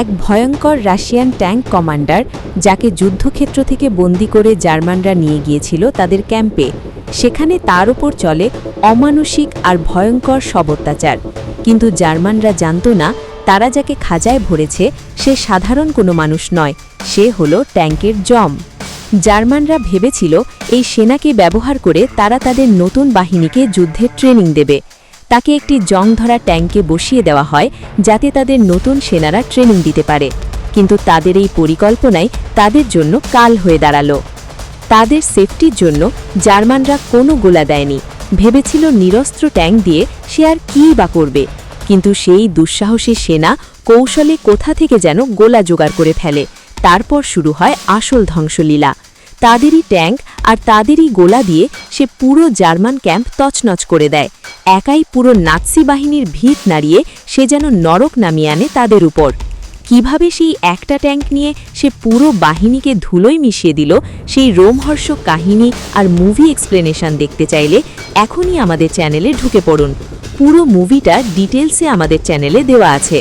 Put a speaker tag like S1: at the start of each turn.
S1: এক ভয়ঙ্কর Russian tank commander, যাকে যুদ্ধক্ষেত্র থেকে বন্দি করে জার্মানরা নিয়ে গিয়েছিল তাদের ক্যাম্পে। সেখানে তার ওপর চলে অমানসিক আর ভয়ঙ্কর সব অত্যাচার। কিন্তু জার্মানরা জানত না, তারা যাকে খাজায় ভরেছে, সে সাধারণ কোনো মানুষ নয়, সে হলো ট্যাঙ্কের জম। জার্মানরা ভেবেছিল, এই সেনাকে ব্যবহার করে তারা তাদের নতুন বাহিনীকে যুদ্ধের ট্রেনিং দেবে। তাকে একটি জং ধরা ট্যাঙ্কে বসিয়ে দেওয়া হয় যাতে তাদের নতুন সেনারা ট্রেনিং দিতে পারে। কিন্তু তাদের এই পরিকল্পনাই তাদের জন্য কাল হয়ে দাঁড়াল। তাদের সেফটির জন্য জার্মানরা কোনো গোলা দেয়নি। ভেবেছিল নিরস্ত্র ট্যাঙ্ক দিয়ে সে আর কী বা করবে। কিন্তু সেই দুঃসাহসী সেনা কৌশলে কোথা থেকে যেন গোলা জোগাড় করে ফেলে। তারপর শুরু হয় আসল ধ্বংসলীলা। তাদেরই ট্যাঙ্ক আর তাদেরই গোলা দিয়ে সে পুরো জার্মান ক্যাম্প তছনছ করে দেয়। একাই পুরো নাৎসি বাহিনীর ভিত নাড়িয়ে সে যেন নরক নামিয়ে আনে তাদের উপর। কীভাবে সেই একটা ট্যাঙ্ক নিয়ে সে পুরো বাহিনীকে ধুলোয় মিশিয়ে দিল, সেই রোমহর্ষক কাহিনী আর মুভি এক্সপ্লেনেশন দেখতে চাইলে এখনই আমাদের চ্যানেলে ঢুকে পড়ুন। পুরো মুভিটা ডিটেলসে আমাদের চ্যানেলে দেওয়া আছে।